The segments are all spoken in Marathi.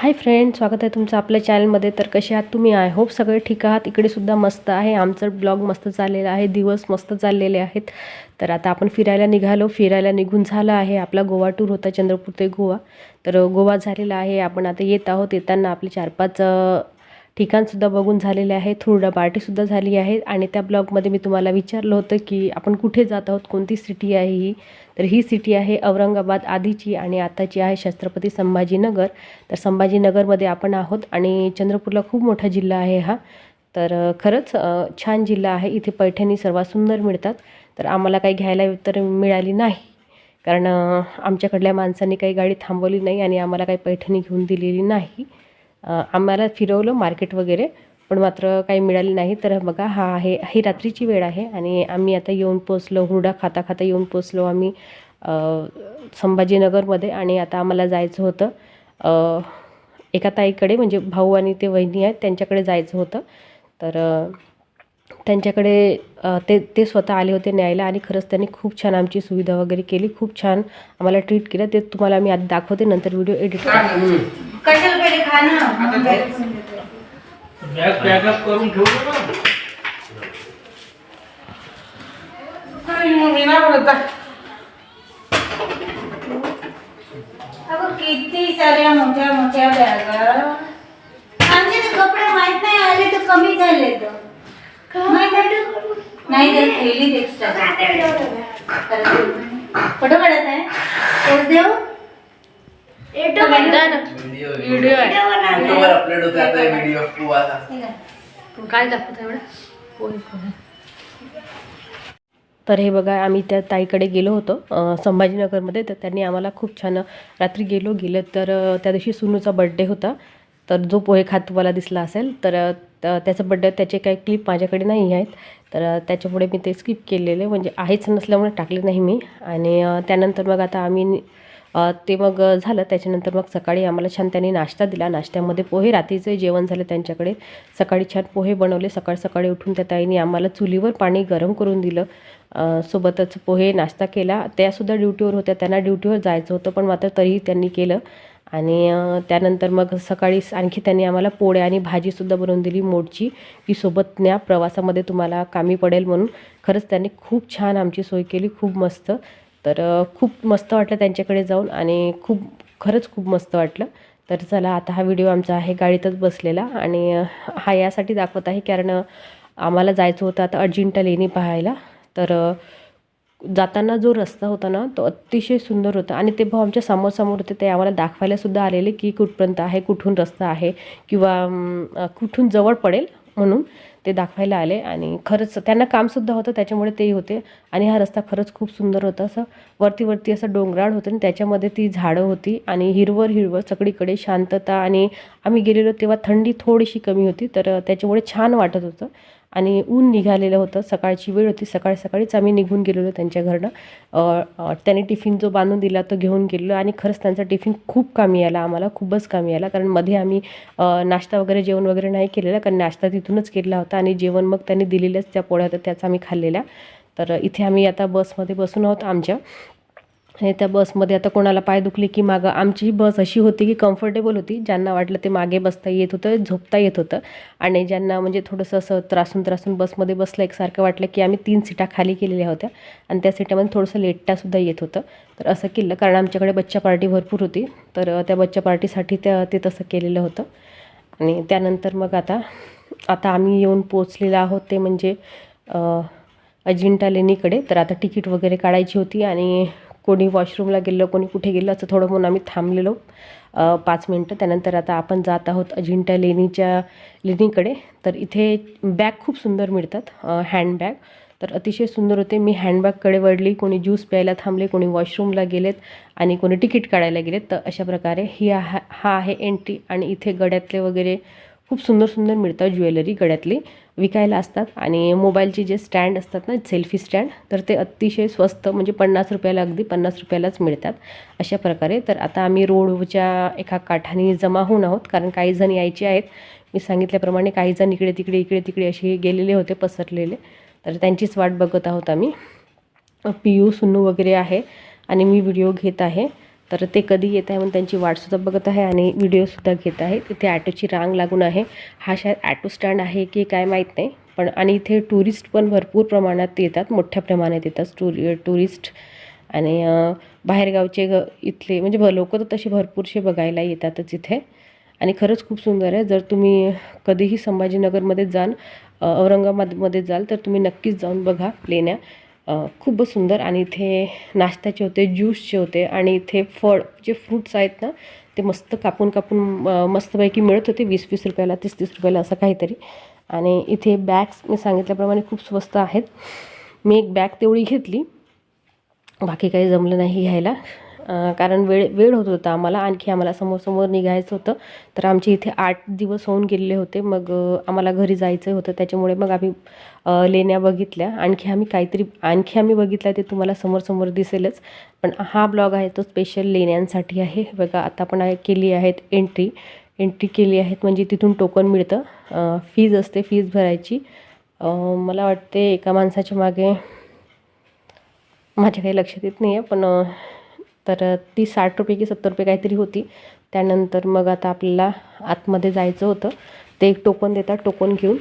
हाय फ्रेंड स्वागत आहे तुमचं आपल्या चॅनलमध्ये तर कसे आहात तुम्ही? आय होप सगळे ठीक आहात. इकडे सुद्धा मस्त आहे. आमचं ब्लॉग मस्त चाललेला आहे. दिवस मस्त चाललेले आहेत. तर आता आपण फिरायला निघालो. फिरायला निघून झालं आहे आपला गोवा टूर होता चंद्रपूर ते गोवा. तर गोवा झालेला आहे. आपण आता येत आहोत. येताना आपले चार पाच ठिकाणसुद्धा बघून झालेले आहे थोडा पार्टीसुद्धा झाली आहे. आणि त्या ब्लॉगमध्ये मी तुम्हाला विचारलं होतं की आपण कुठे जात आहोत? कोणती सिटी आहे ही? तर ही सिटी आहे औरंगाबाद आधीची आणि आताची आहे छत्रपती संभाजीनगर. तर संभाजीनगरमध्ये आपण आहोत आणि चंद्रपूरला खूप मोठा जिल्हा आहे हा. तर खरंच छान जिल्हा आहे. इथे पैठणी सर्वात सुंदर मिळतात. तर आम्हाला काही घ्यायला तर मिळाली नाही. कारण आमच्याकडल्या माणसांनी काही गाडी थांबवली नाही आणि आम्हाला काही पैठणी घेऊन दिलेली नाही. आम्हाला फिरवलं मार्केट वगैरे पण मात्र काही मिळाले नाही. तर बघा हा आहे ही रात्रीची वेळ आहे आणि आम्ही आता येऊन पोचलो हुरडा खाता खाता येऊन पोचलो आम्ही संभाजीनगरमध्ये आणि आता आम्हाला जायचं होतं एका ताईकडे म्हणजे भाऊ आणि ते वहिनी आहेत त्यांच्याकडे जायचं होतं. तर त्यांच्याकडे ते ते स्वतः आले होते न्यायला आणि खरंच त्यांनी खूप छान आमची सुविधा वगैरे केली खूप छान आम्हाला ट्रीट केलं. ते तुम्हाला मी आधी दाखवते नंतर व्हिडिओ एडिट किती साऱ्या मोठ्या मोठ्या बॅगा आमचे कपडे माहीत नाही आले तर कमी झाले तर? नाही तर थैली एक्स्ट्रा फोटो काढत आहे पोच देऊ व्हिडिओ आहे अपलोड आता व्हिडिओ टू आता काय दाखवत एवढं तर हे बघा आम्ही त्या ताईकडे गेलो होतो संभाजीनगरमध्ये. तर त्यांनी आम्हाला खूप छान रात्री गेलो गेलं. तर त्या दिवशी सुनूचा बड्डे होता. तर जो पोहे खात तुम्हाला दिसला असेल तर त्याचं बड्डे त्याचे काही क्लिप माझ्याकडे नाही आहेत. तर त्याच्यामुळे मी ते स्किप केलेले म्हणजे आहेच नसल्यामुळे टाकले नाही मी. आणि त्यानंतर मग आता आम्ही ते मग झालं. त्याच्यानंतर मग सकाळी आम्हाला छान त्यांनी नाश्ता दिला. नाश्त्यामध्ये पोहे रात्रीचं जेवण झालं त्यांच्याकडे. सकाळी छान पोहे बनवले. सकाळ सकाळी उठून त्या ताईने आम्हाला चुलीवर पाणी गरम करून दिलं. सोबतच पोहे नाश्ता केला. त्यासुद्धा ड्युटीवर होत्या. त्यांना ड्युटीवर जायचं होतं पण मात्र तरीही त्यांनी केलं. आणि त्यानंतर मग सकाळी आणखी त्यांनी आम्हाला पोळ्या आणि भाजीसुद्धा बनवून दिली मोडची की सोबत न्या प्रवासामध्ये तुम्हाला कामी पडेल म्हणून. खरंच त्यांनी खूप छान आमची सोय केली खूप मस्त. तर खूप मस्त वाटलं त्यांच्याकडे जाऊन आणि खूप खरंच खूप मस्त वाटलं. तर चला आता हा व्हिडिओ आमचा आहे गाडीतच बसलेला आणि हा यासाठी दाखवत आहे कारण आम्हाला जायचं होतं आता अजिंठा लेणी पाहायला. तर जाताना जो रस्ता होता ना तो अतिशय सुंदर होता. आणि ते भाऊ आमच्या समोरसमोर होते ते आम्हाला दाखवायलासुद्धा आलेले की कुठपर्यंत आहे कुठून रस्ता आहे किंवा कुठून जवळ पडेल म्हणून ते दाखवायला आले. आणि खरंच त्यांना कामसुद्धा होतं त्याच्यामुळे तेही होते. आणि हा रस्ता खरंच खूप सुंदर होता. असं वरती वरती असं डोंगराळ होतं आणि त्याच्यामध्ये ती झाडं होती आणि हिरवर हिरवळ सगळीकडे शांतता. आणि आम्ही गेलेलो तेव्हा थंडी थोडीशी कमी होती तर त्याच्यामुळे छान वाटत होतं. आणि ऊन निघालेलं होतं. सकाळची वेळ होती. सकाळी सकाळीच आम्ही निघून गेलेलो त्यांच्या घरनं. त्याने टिफिन जो बांधून दिला तो घेऊन गेलेलो आणि खरंच त्यांचा टिफिन खूप कामी आला. आम्हाला खूपच कामी आला. कारण मध्ये आम्ही नाश्ता वगैरे जेवण वगैरे नाही केलेला. कारण नाश्ता तिथूनच केलेला होता आणि जेवण मग त्यांनी दिलेल्याच त्या पोळ्या होत्या त्याचा आम्ही खाल्लेल्या. तर इथे आम्ही आता बसमध्ये बसून आहोत आमच्या. आणि त्या बसमध्ये आता कोणाला पाय दुखले की मागं आमची बस अशी होती की कम्फर्टेबल होती. ज्यांना वाटलं ते मागे बसता येत होतं झोपता येत होतं. आणि ज्यांना म्हणजे थोडंसं असं त्रासून त्रासून बसमध्ये बसलं एकसारखं वाटलं की आम्ही तीन सीटा खाली केलेल्या होत्या. आणि त्या सीटामध्ये थोडंसं लेट्टासुद्धा येत होतं. तर असं केलं कारण आमच्याकडे बच्चा पार्टी भरपूर होती. तर त्या बच्चा पार्टीसाठी त्या ते तसं केलेलं होतं. आणि त्यानंतर मग आता आता आम्ही येऊन पोचलेलो आहोत ते म्हणजे अजिंठा लेणीकडे. तर आता तिकीट वगैरे काढायची होती आणि कोणी वॉशरूमला गेलं कोणी कुठे गेलं असं थोडं म्हणून आम्ही थांबलेलो पाच मिनटं. त्यानंतर आता आपण जात आहोत अजिंठा लेणीच्या लेणीकडे. तर इथे बॅग खूप सुंदर मिळतात हँडबॅग. तर अतिशय सुंदर होते. मी हँडबॅगकडे वळली कोणी ज्यूस प्यायला थांबले कोणी वॉशरूमला गेलेत आणि कोणी तिकीट काढायला गेलेत. तर अशा प्रकारे ही हा हा आहे एंट्री आणि इथे गड्यातले वगैरे खूप सुंदर सुंदर मिळतात ज्वेलरी गड्यातली विकायला असतात. आणि मोबाईलचे जे स्टँड असतात ना सेल्फी स्टँड तर ते अतिशय स्वस्त म्हणजे पन्नास रुपयाला अगदी पन्नास रुपयालाच मिळतात अशा प्रकारे. तर आता आम्ही रोडच्या एका काठाने जमा होऊन आहोत कारण काही जण यायचे आहेत. मी सांगितल्याप्रमाणे काही जण इकडे तिकडे इकडे तिकडे असे गेलेले होते पसरलेले. तर त्यांचीच वाट बघत आहोत आम्ही. पियू सुन्नू वगैरे आहे आणि मी व्हिडिओ घेत आहे. तर ते कधी येत आहे म्हणून त्यांची वाटसुद्धा बघत आहे आणि व्हिडिओसुद्धा घेत आहे. तिथे ॲटोची रांग लागून आहे. हा शायद ॲटो स्टँड आहे की काय माहीत नाही. पण आणि इथे टुरिस्ट पण भरपूर प्रमाणात येतात. मोठ्या प्रमाणात येतात टुरि टुरिस्ट आणि बाहेरगावचे ग इथले म्हणजे लोक तर तसे भरपूरसे बघायला येतातच इथे. आणि खरंच खूप सुंदर आहे. जर तुम्ही कधीही संभाजीनगरमध्ये जाल औरंगाबादमध्ये जाल तर तुम्ही नक्कीच जाऊन बघा लेण्या खूपच सुंदर आणि इथे नाश्त्याचे होते ज्यूसचे होते आणि इथे फळ जे फ्रूट्स आहेत ना ते मस्त कापून कापून मस्तपैकी मिळत होते वीस वीस रुपयाला तीस तीस रुपयाला असं काहीतरी. आणि इथे बॅग्स मी सांगितल्याप्रमाणे खूप स्वस्त आहेत. मी एक बॅग तेवढी घेतली. बाकी काही जमलं नाही घ्यायला. कारण वेळ वेळ होत होता आम्हाला. आणखी आम्हाला समोर समोर निघायचं होतं. तर आमचे इथे आठ दिवस होऊन गेलेले होते. मग आम्हाला घरी जायचं होतं. त्याच्यामुळे मग आम्ही लेण्या बघितल्या. आणखी आम्ही काहीतरी आणखी आम्ही बघितलं ते तुम्हाला समोर समोर दिसेलच. पण हा ब्लॉग आहे तो स्पेशल लेण्यांसाठी आहे. बघा आता आपण आहे केली आहेत एंट्री एंट्री केली आहेत म्हणजे तिथून टोकन मिळतं. फीज असते फीज भरायची. मला वाटते एका माणसाच्या मागे माझ्या काही लक्षात येत नाही आहे पण तर ती साठ रुपये की सत्तर रुपये काहीतरी होती. त्यानंतर मग आता आपल्याला आतमध्ये जायचं होतं. ते एक टोकन देतात टोकन घेऊन.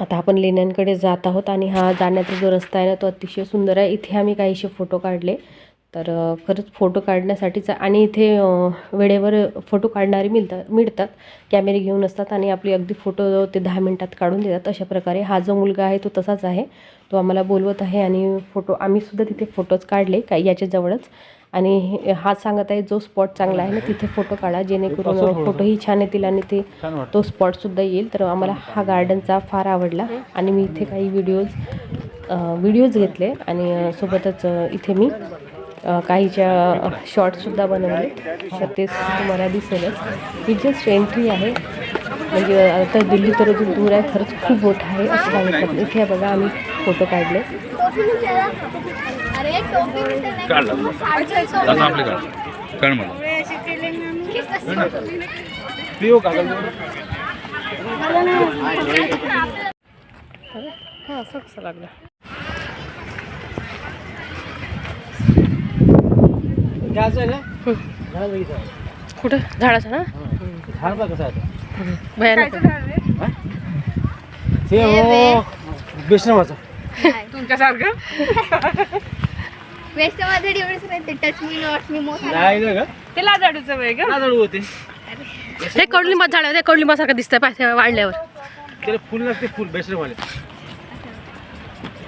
आता आपण लेण्यांकडे जात आहोत आणि हा जाण्याचा जो रस्ता आहे ना तो अतिशय सुंदर आहे. इथे आम्ही काहीसे फोटो काढले. तर खरंच फोटो काढण्यासाठीचा आणि इथे वेळेवर फोटो काढणारे मिळतात मिळतात. कॅमेरे घेऊन असतात आणि आपली अगदी फोटो ते दहा मिनटात काढून देतात. अशा प्रकारे हा जो मुलगा आहे तो तसाच आहे. तो आम्हाला बोलवत आहे आणि फोटो आम्हीसुद्धा तिथे फोटोज काढले काही याच्याजवळच आणि हे- सांगत आहे जो स्पॉट चांगला आहे ना तिथे फोटो काढा जेणेकरून फोटोही छान येतील आणि ते तो स्पॉटसुद्धा येईल. तर आम्हाला हा गार्डनचा फार आवडला. आणि मी इथे काही व्हिडिओज व्हिडिओज घेतले. आणि सोबतच इथे मी काहीच्या शॉर्ट्ससुद्धा बनवले. तर ते तुम्हाला दिसेलच. ही जस्ट एंट्री आहे. म्हणजे आता दिल्ली तर अजून दूर आहे. खरंच खूप मोठं आहे. असं सांगितलं इथे बघा आम्ही फोटो काढले. काढला. दादा आपले काढ. काढ मला पिओ कागद हां असं कसं लागलं? घ्यायचं आहे ना झाड बघितलं कुठं? झाडाचं ना? झाड बघ कसं आहे भयानक. ते हो. बेसनाचं वेस्टमध्ये एवढंच राहते टच मी नॉट मी मोठा नाही ना का? ते लाजाडूचं वेग लाजाळू होते. हे कडलिंबा झाड आहे ते कडलिंबासारखं दिसतंय पाय वाढल्यावर. त्याला फुल लागते फुल बेसनवाले.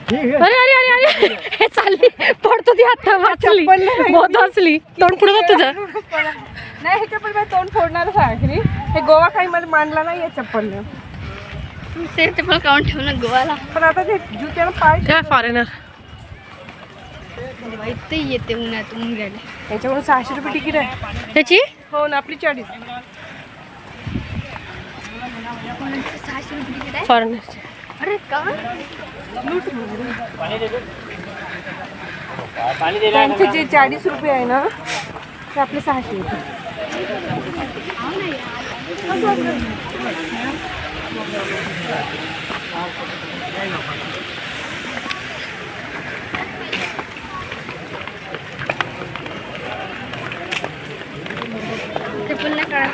अरे अरे अरे अरे. हे चालली. पडतो ती आता वाचली बहुत वाचली तोंड पुढे जात तुझं. नाही हे चप्पल तोंड फोडणारच आहे आखरी हे गोवा काही मध्ये मांडला नाही या चप्पलने ते चप्पल काढून ठेव ना गोवाला. पण आता ते जुत्याला पाय काय फॉरेनर ते येते उन्हात मुंग्याला याच्याकडून सहाशे रुपये तिकीट आहे. त्याची हो ना आपली चाळीस. सहाशे रुपये तिकीट आहे? फॉरेनर अरे का? त्यांचे जे चाळीस रुपये आहे ना ते आपले सहाशे रुपये ते पुन्हा काढा पाहिजे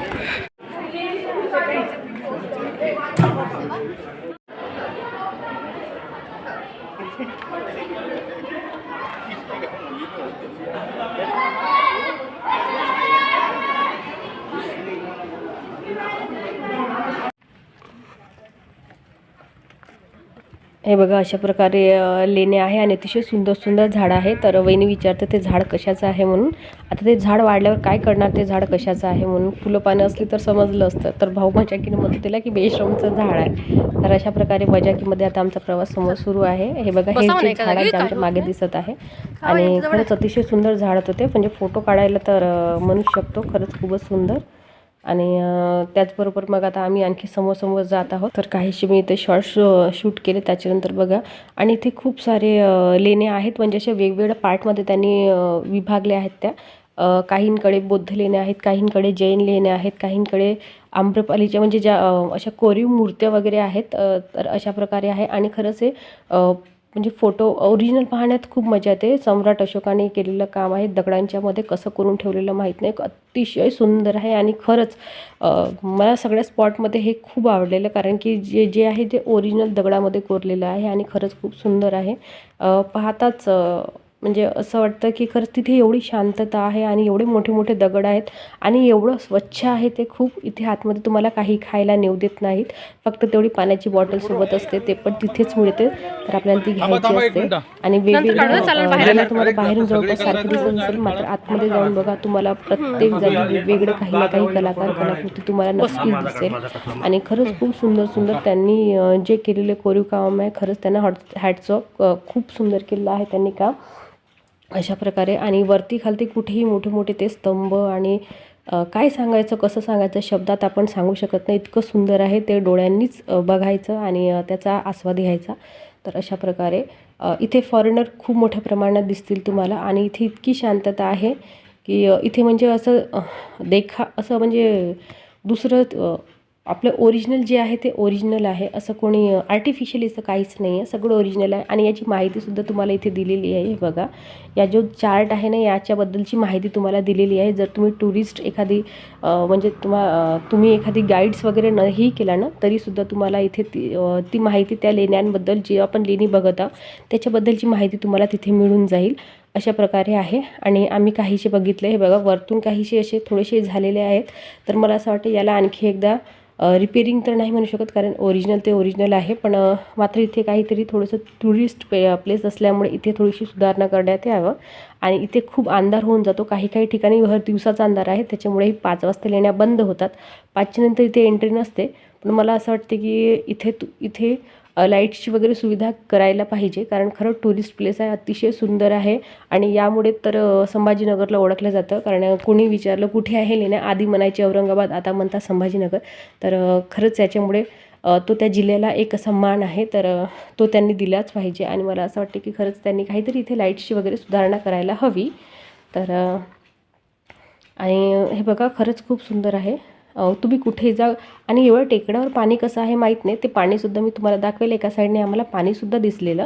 हे बघा अशा प्रकारे लेणे आहे आणि अतिशय सुंदर सुंदर झाड आहे. तर वहिनी विचारतं ते झाड कशाचं आहे म्हणून? आता ते झाड वाढल्यावर काय करणार? ते झाड कशाचं आहे म्हणून? फुलं पानं असली तर समजलं असतं. तर भाऊ मजाकीने म्हणतो तिला की बेश्रमचं झाड आहे. तर अशा प्रकारे मजाकीमध्ये आता आमचा प्रवास समोर सुरू आहे. हे बघा हे जे झाड आहे आमच्या मागे दिसत आहे. आणि खरंच अतिशय सुंदर झाडत होते. म्हणजे फोटो काढायला तर म्हणू शकतो. खरंच खूपच सुंदर. आणि त्याचबरोबर मग आता आम्ही आणखी समोर समोर जात आहोत. तर काहीशी मी इथे शॉर्ट्स शूट केले त्याच्यानंतर बघा. आणि इथे खूप सारे लेणे आहेत. म्हणजे अशा वेगवेगळ्या पार्टमध्ये त्यांनी विभागल्या विभागले आहेत त्या. काहींकडे बौद्ध लेण्या आहेत काहींकडे जैन लेण्या आहेत काहींकडे आम्रपालीच्या म्हणजे ज्या अशा कोरीव मूर्त्या वगैरे आहेत तर अशा प्रकारे आहे. आणि खरंच हे म्हणजे फोटो ओरिजिनल पाहण्यात खूप मजा येते. सम्राट अशोकाने केलेलं काम आहे. दगडांच्यामध्ये कसं करून ठेवलेलं माहीत नाही. अतिशय सुंदर आहे आणि खरंच मला सगळ्या स्पॉटमध्ये हे खूप आवडलेलं कारण की जे जे आहे ते ओरिजिनल दगडामध्ये कोरलेलं आहे आणि खरंच खूप सुंदर आहे. पाहताच म्हणजे असं वाटतं की खरंच तिथे एवढी शांतता आहे आणि एवढे मोठे मोठे दगड आहेत आणि एवढं स्वच्छ आहे ते खूप इथे आतमध्ये तुम्हाला काही खायला नेऊ देत नाहीत. फक्त तेवढी पाण्याची बॉटल सोबत असते ते पण तिथेच मिळते. तर आपल्याला ती घ्यायची असते. आणि वेगवेगळ्या तुम्हाला बाहेरून जवळपास सारखं कलाकार दिसत नसेल मात्र आतमध्ये जाऊन बघा तुम्हाला प्रत्येक जागी वेगवेगळे काही ना काही कलाकार कलाकृती तुम्हाला नक्कीच दिसेल. आणि खरंच खूप सुंदर सुंदर त्यांनी जे केलेले कोरीव काम आहे खरंच त्यांना हॅट हॅट्स ऑफ खूप सुंदर केलेलं आहे त्यांनी काम. अशा प्रकारे. आणि वरती खालती कुठेही मोठे मोठे ते स्तंभ आणि काय सांगायचं कसं सांगायचं शब्दात आपण सांगू शकत नाही. इतकं सुंदर आहे ते डोळ्यांनीच बघायचं आणि त्याचा आस्वाद घ्यायचा. तर अशा प्रकारे इथे फॉरेनर खूप मोठ्या प्रमाणात दिसतील तुम्हाला आणि इथे इतकी शांतता आहे की इथे म्हणजे असं देखा असं म्हणजे दुसरं आपलं ओरिजिनल जे आहे ते ओरिजिनल आहे. असं कोणी आर्टिफिशियल असं काहीच नाही आहे. सगळं ओरिजिनल आहे. आणि याची माहितीसुद्धा तुम्हाला इथे दिलेली आहे बघा. या जो चार्ट आहे ना याच्याबद्दलची माहिती तुम्हाला दिलेली आहे. जर तुम्ही टुरिस्ट एखादी म्हणजे तुम्हा तुम्ही एखादी गाईड्स वगैरे नाही केला ना तरीसुद्धा तुम्हाला इथे ती ती माहिती त्या लेण्यांबद्दल जे आपण लेणी बघत आहोत त्याच्याबद्दलची माहिती तुम्हाला तिथे मिळून जाईल. अशा प्रकारे आहे. आणि आम्ही काहीसे बघितले हे बघा वरतून काहीसे असे थोडेसे झालेले आहेत. तर मला असं वाटतं याला आणखी एकदा रिपेरिंग तर नाही म्हणू शकत कारण ओरिजिनल ते ओरिजिनल आहे. पण मात्र इथे काहीतरी थोडंसं टुरिस्ट पे प्लेस असल्यामुळे इथे थोडीशी सुधारणा करण्यात यावं. आणि इथे खूप अंधार होऊन जातो. काही काही ठिकाणी भर दिवसाचा अंधार आहे. त्याच्यामुळेही पाच वाजता लेण्या बंद होतात. पाचच्या नंतर इथे एंट्री नसते. पण मला असं वाटते की इथे तू इथे लाईट्सची लाईटची वगैरे सुविधा करायला पाहिजे. कारण खरं टुरिस्ट प्लेस आहे अतिशय सुंदर आहे. आणि यामुळे तर संभाजीनगरला ओळखलं जातं. कारण कोणी विचारलं कुठे आहे लेण्या आधी म्हणायचे औरंगाबाद आता म्हणतात संभाजीनगर. तर खरंच याच्यामुळे तो त्या जिल्ह्याला एक असा मान आहे. तर तो त्यांनी दिलाच पाहिजे. आणि मला असं वाटतं की खरंच त्यांनी काहीतरी इथे लाईटची वगैरे सुधारणा करायला हवी. तर आणि हे बघा खरंच खूप सुंदर आहे. तुम्ही कुठे जा आणि एवढं टेकड्यावर पाणी कसं आहे माहीत नाही. ते पाणीसुद्धा मी तुम्हाला दाखवेल. एका साईडने आम्हाला पाणीसुद्धा दिसलेलं.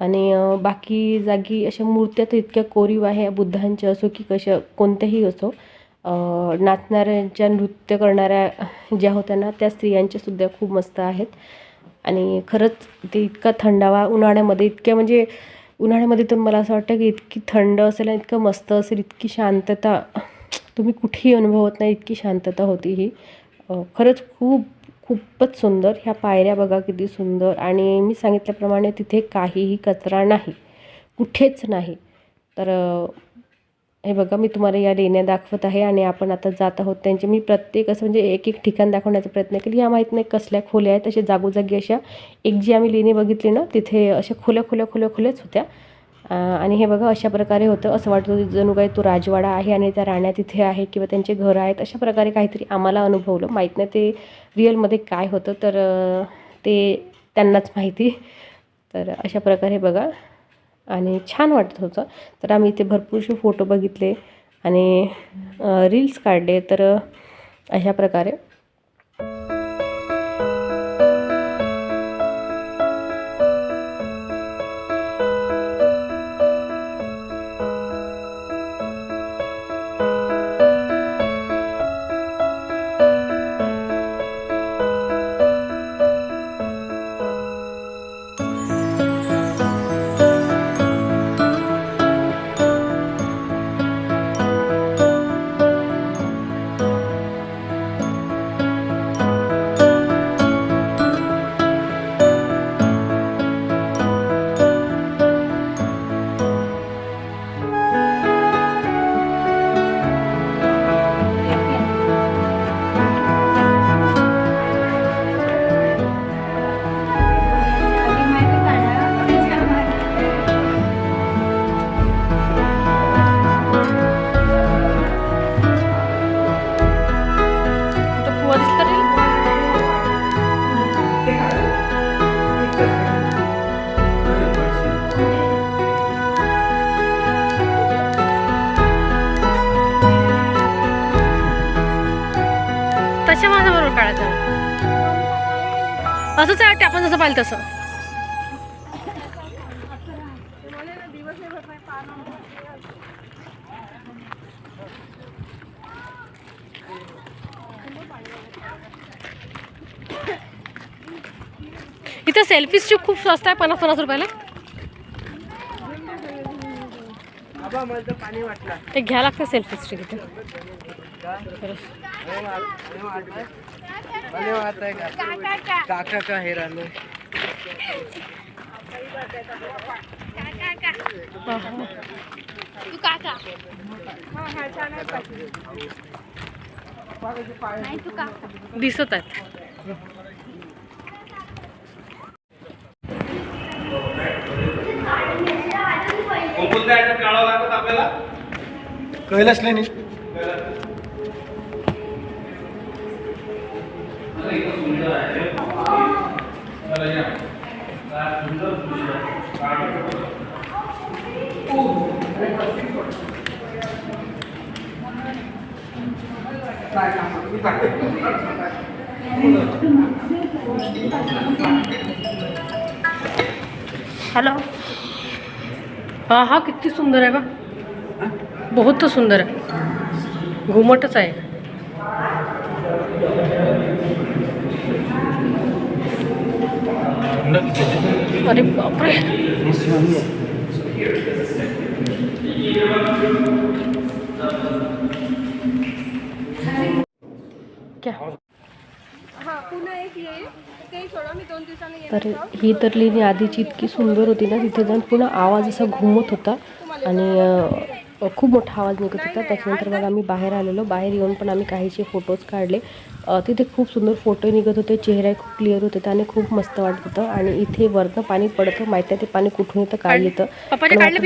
आणि बाकी जागी अशा मूर्त्या तर इतक्या कोरीव आहे. बुद्धांच्या असो की कशा कोणत्याही असो. नाचणाऱ्यांच्या नृत्य करणाऱ्या ज्या होत्या ना त्या स्त्रियांच्यासुद्धा खूप मस्त आहेत. आणि खरंच ते इतका थंडावा उन्हाळ्यामध्ये इतक्या म्हणजे उन्हाळ्यामध्ये तर मला असं वाटतं की इतकी थंड असेल आणि इतकं मस्त असेल इतकी शांतता. तुम्ही कुठेही अनुभवत नाही इतकी शांतता होती ही. खरंच खूप खूपच सुंदर. ह्या पायऱ्या बघा किती सुंदर. आणि मी सांगितल्याप्रमाणे तिथे काहीही कचरा नाही. कुठेच नाही. तर हे बघा मी तुम्हाला या लेण्या दाखवत आहे आणि आपण आता जात आहोत त्यांचे. मी प्रत्येक असं म्हणजे एक एक ठिकाण दाखवण्याचा प्रयत्न केला. या माहीत नाही कसल्या खोल्या आहेत. अशा जागोजागी अशा एक जी आम्ही लेणी बघितली ना तिथे अशा खोल्या खोल्या खोल्या खोल्याच होत्या. आणि हे बघा अशा प्रकारे होतं. असं वाटतं जणू काही तो राजवाडा आहे आणि त्या राण्या तिथे आहे किंवा त्यांचे घर आहेत अशा प्रकारे काहीतरी आम्हाला अनुभवलं. माहीत नाही ते रिअलमध्ये काय होतं तर ते त्यांनाच माहिती. तर अशा प्रकारे बघा. आणि छान वाटत होतं. तर आम्ही इथे भरपूरसे फोटो बघितले आणि रील्स काढले. तर अशा प्रकारे. तसं. इथं सेल्फी स्टिक खूप स्वस्त आहे पन्नास पन्नास रुपयाला. ते घ्या लागतं सेल्फी स्टिक इथे काका का हे राहिलं तू काका नाही तू काका दिसत आहेत. कोणत्या आयटम सुंदर आहे हॅलो। हा हा किती सुंदर है बा। बहुत सुंदर है। घुमटच आहे अरे बापरे. हा तर ही तर लेणी आधीची इतकी सुंदर होती ना तिथे जाऊन. पुन्हा आवाज असा घुमत होता. आणि खूप मोठा आवाज निघत होता. त्याच्यानंतर मग आम्ही बाहेर आलेलो. बाहेर येऊन पण आम्ही काहीचे फोटोज काढले. तिथे खूप सुंदर फोटो निघत होते. चेहरा खूप क्लिअर होते. आणि खूप मस्त वाटत होतं. आणि इथे वरनं पाणी पडतं. माहिती आहे ते पाणी कुठून येतं काय येतं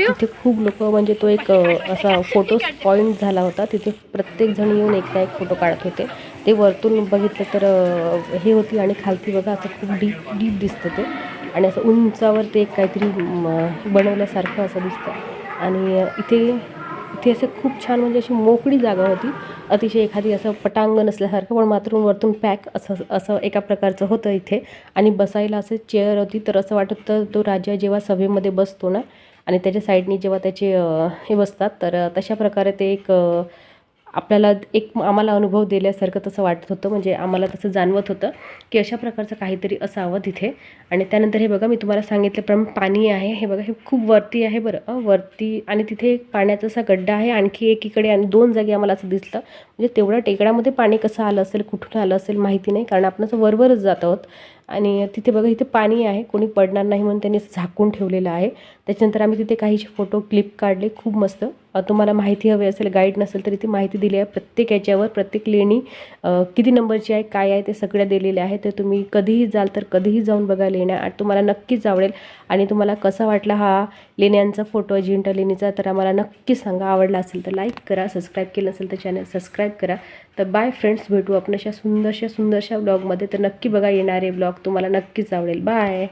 तिथे खूप लोक म्हणजे तो एक असा फोटो पॉईंट झाला होता. तिथे प्रत्येक जण येऊन एक ना एक फोटो काढत होते. ते वरतून बघितलं तर हे होती आणि खालती बघा असं खूप डीप डीप दिसतं ते. आणि असं उंचावर ते एक काहीतरी बनवल्यासारखं असं दिसतं. आणि इथे तिथे असं खूप छान म्हणजे अशी मोकळी जागा होती. अतिशय एखादी असं पटांगण असल्यासारखं पण मात्र वरतून पॅक असं असं एका प्रकारचं होतं इथे. आणि बसायला असं चेअर होती तर असं वाटत होतं तो राजा जेव्हा सभेमध्ये बसतो ना आणि त्याच्या साईडनी जेव्हा त्याचे हे बसतात तर तशा प्रकारे ते एक आपल्याला एक आम्हाला अनुभव दिल्यासारखं तसं वाटत होतं. म्हणजे आम्हाला तसं जाणवत होतं की अशा प्रकारचं काहीतरी असावं तिथे. आणि त्यानंतर हे बघा मी तुम्हाला सांगितल्याप्रमाणे पाणी आहे. हे बघा हे खूप वरती आहे बरं. वरती आणि तिथे एक पाण्याचा असा गड्डा आहे. आणखी एकीकडे आणि दोन जागी आम्हाला असं दिसलं. म्हणजे तेवढ्या टेकड्यामध्ये पाणी कसं आलं असेल कुठून आलं असेल माहिती नाही. कारण आपण असं वरवरच जात आहोत. आणि तिथे बघा इथे पाणी आहे कोणी पडणार नाही म्हणून त्यांनी झाकून ठेवलेलं आहे. त्याच्यानंतर आम्ही तिथे काहीचे फोटो क्लिप काढले खूप मस्त. तुम्हाला माहिती हवी असेल गाईड नसेल तर इथे माहिती दिली आहे. प्रत्येक याच्यावर प्रत्येक लेणी किती नंबरची आहे काय आहे ते सगळ्या दिलेल्या आहे तर तुम्ही कधीही जाल तर कधीही जाऊन बघा लेण्या तुम्हाला नक्कीच आवडेल. आणि तुम्हाला कसा वाटला हा लेण्यांचा फोटो अजिंठा लेणीचा तर आम्हाला नक्की सांगा. आवडला असेल तर लाईक करा सबस्क्राईब केलं असेल तर चॅनल सबस्क्राईब करा. तर बाय फ्रेंड्स भेटू आपण अशा सुंदरशा सुंदरशा ब्लॉगमध्ये तर नक्की बघा येणारे ब्लॉग तुम्हाला नक्कीच आवडेल. बाय